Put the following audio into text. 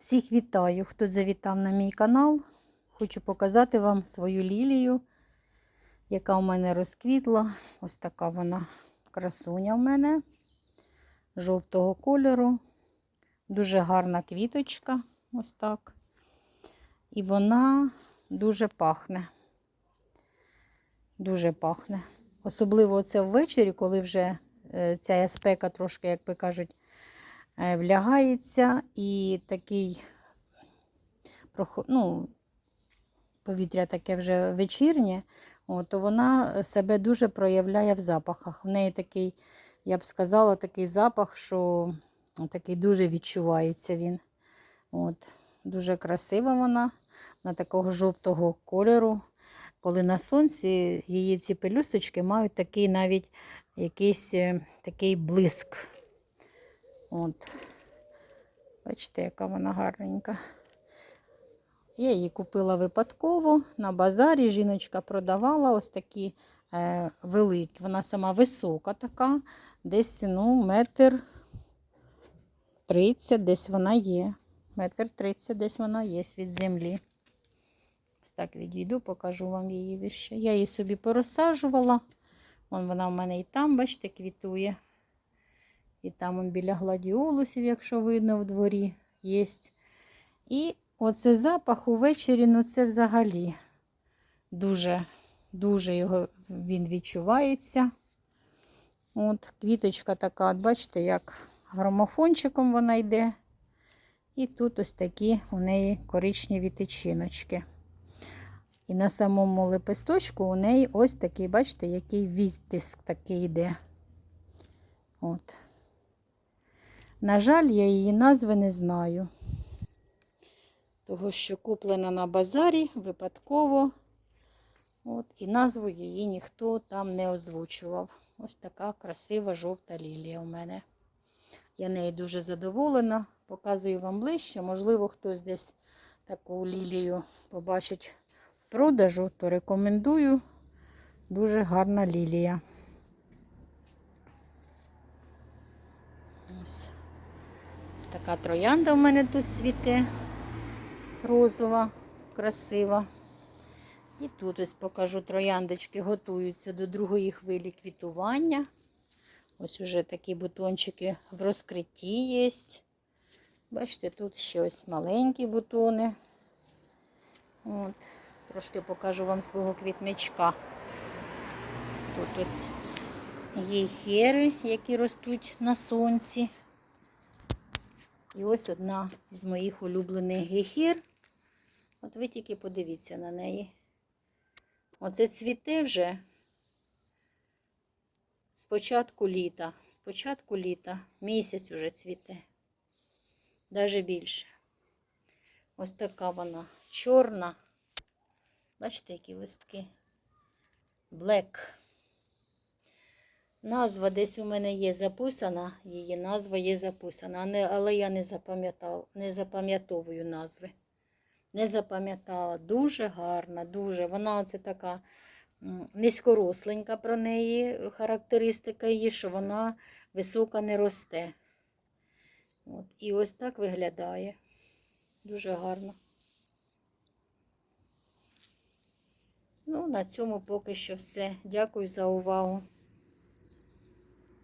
Всіх вітаю, хто завітав на мій канал. Хочу показати вам свою лілію, яка у мене розквітла. Ось така вона красуня в мене жовтого кольору. Дуже гарна квіточка, ось так. І вона дуже пахне. Дуже пахне. Особливо це ввечері, коли вже е, ця спека трошки, як би кажуть, влягається і такий ну, повітря таке вже вечірнє, то вона себе дуже проявляє в запахах. В неї такий, я б сказала, такий запах, що такий дуже відчувається він. От. Дуже красива вона, вона такого жовтого кольору. Коли на сонці її ці пелюсточки мають такий навіть якийсь е, такий блиск. От. Бачите, яка вона гарненька. Я її купила випадково на базарі. Жіночка продавала ось такі е, великі. Вона сама висока така, десь ну, метр тридцять, десь вона є. Метр тридцять десь вона є від землі. Ось так відійду, покажу вам її вище. Я її собі порозсаджувала. Вон вона в мене і там, бачите, квітує. І там он біля гладіолусів, якщо видно в дворі, є. І оце запах увечері, ну це взагалі дуже, дуже його він відчувається. От квіточка така, от бачите, як грамофончиком вона йде. І тут ось такі у неї коричневі тичиночки. І на самому лепесточку у неї ось такий, бачите, який відтиск такий йде. От. На жаль, я її назви не знаю. Того, що куплена на базарі випадково. От, і назву її ніхто там не озвучував. Ось така красива жовта лілія у мене. Я нею дуже задоволена. Показую вам ближче. Можливо, хтось десь таку лілію побачить в продажу, то рекомендую. Дуже гарна лілія. Ось. Така троянда у мене тут цвіте. Розова, красива. І тут ось покажу трояндочки, готуються до другої хвилі квітування. Ось уже такі бутончики в розкритті є. Бачите, тут ще ось маленькі бутони. От. Трошки покажу вам свого квітничка. Тут ось гейхери, які ростуть на сонці. І ось одна з моїх улюблених гейхер. От ви тільки подивіться на неї. Оце цвіте вже з початку літа. З початку літа місяць вже цвіте. Навіть більше. Ось така вона чорна. Бачите, які листки? Black. Назва десь у мене є записана, її назва є записана, але я не запам'ятав, не запам'ятовую назви. Не запам'ятала. Дуже гарна, дуже. Вона оце така низькоросленька про неї, характеристика її, що вона висока не росте. От. І ось так виглядає. Дуже гарно. Ну, на цьому поки що все. Дякую за увагу.